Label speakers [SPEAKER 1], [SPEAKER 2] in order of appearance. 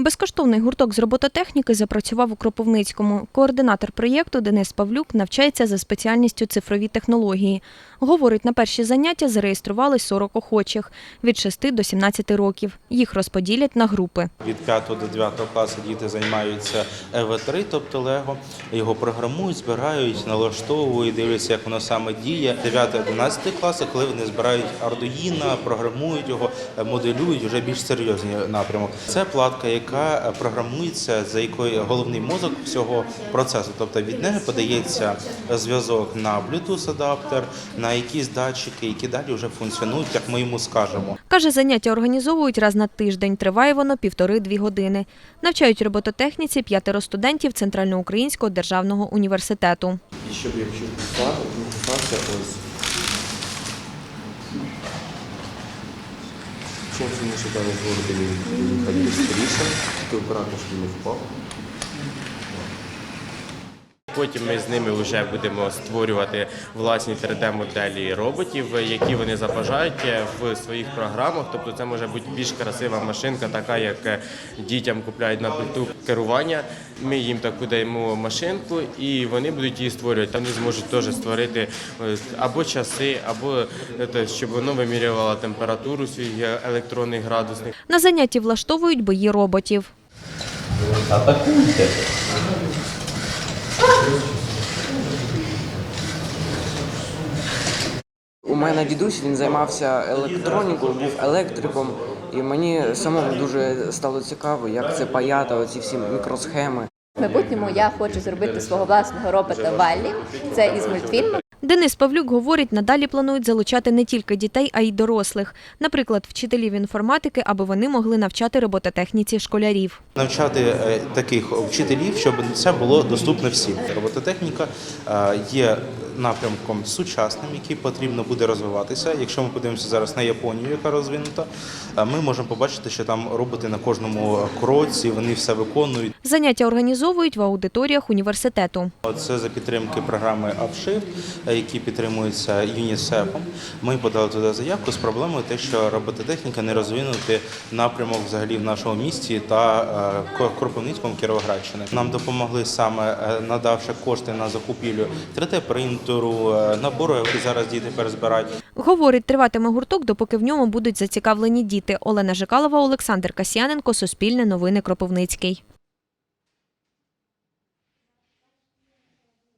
[SPEAKER 1] Безкоштовний гурток з робототехніки запрацював у Кропивницькому. Координатор проєкту Денис Павлюк навчається за спеціальністю цифрові технології. Говорить, на перші заняття зареєстрували 40 охочих від 6 до 17 років. Їх розподілять на групи.
[SPEAKER 2] Від 5 до 9 класу діти займаються ЕВ3, тобто Лего. Його програмують, збирають, налаштовують, дивляться, як воно саме діє. 9-11 класи, коли вони збирають Arduino, програмують його, моделюють вже більш серйозний напрямок. Це платка, яка програмується, за якою головний мозок всього процесу. Тобто від неї подається зв'язок на Bluetooth адаптер, на якісь датчики, які далі вже функціонують, як ми йому скажемо.
[SPEAKER 1] Каже, заняття організовують раз на тиждень. Триває воно півтори-дві години. Навчають робототехніці п'ятеро студентів Центральноукраїнського державного університету.
[SPEAKER 3] І щоб якщо купати, ось. Чим сильніше далі зворити він їхати швидше, ти акуратно, щоб не впав.
[SPEAKER 4] Потім ми з ними вже будемо створювати власні 3D-моделі роботів, які вони забажають в своїх програмах. Тобто це може бути більш красива машинка, така як дітям купляють на пульту керування. Ми їм таку даємо машинку, і вони будуть її створювати. Там вони зможуть теж створити е, або часи, або е, те, щоб воно вимірювало температуру свій е, електронний градусник.
[SPEAKER 1] На занятті влаштовують бої роботів.
[SPEAKER 5] У мене дідусь він займався електронікою, був електриком, і мені самому дуже стало цікаво, як це паята, оці всі мікросхеми.
[SPEAKER 6] В майбутньому я хочу зробити свого власного робота Валлі. Це із мультфільму.
[SPEAKER 1] Денис Павлюк говорить, надалі планують залучати не тільки дітей, а й дорослих. Наприклад, вчителів інформатики, аби вони могли навчати робототехніці школярів.
[SPEAKER 2] навчати е, таких вчителів, щоб це було доступно всім. Робототехніка е, є напрямком сучасним, який потрібно буде розвиватися. Якщо ми подивимося зараз на Японію, яка розвинута, е, ми можемо побачити, що там роботи на кожному кроці, вони все виконують.
[SPEAKER 1] Заняття організовують в аудиторіях університету.
[SPEAKER 2] Це за підтримки програми е, які підтримуються ЮНІСЕФом. Ми подали туди заявку з проблемою, те, що робототехніка не розвинути напрямок взагалі в нашому місті та е, Кропивницькому Кіровоградщини. Нам допомогли саме е, надавши кошти на закупівлю 3D-принтеру, е, набору, які зараз діти перезбирають.
[SPEAKER 1] Говорить, триватиме гурток, допоки в ньому будуть зацікавлені діти. Олена Жикалова, Олександр Касьяненко, Суспільне новини Кропивницький.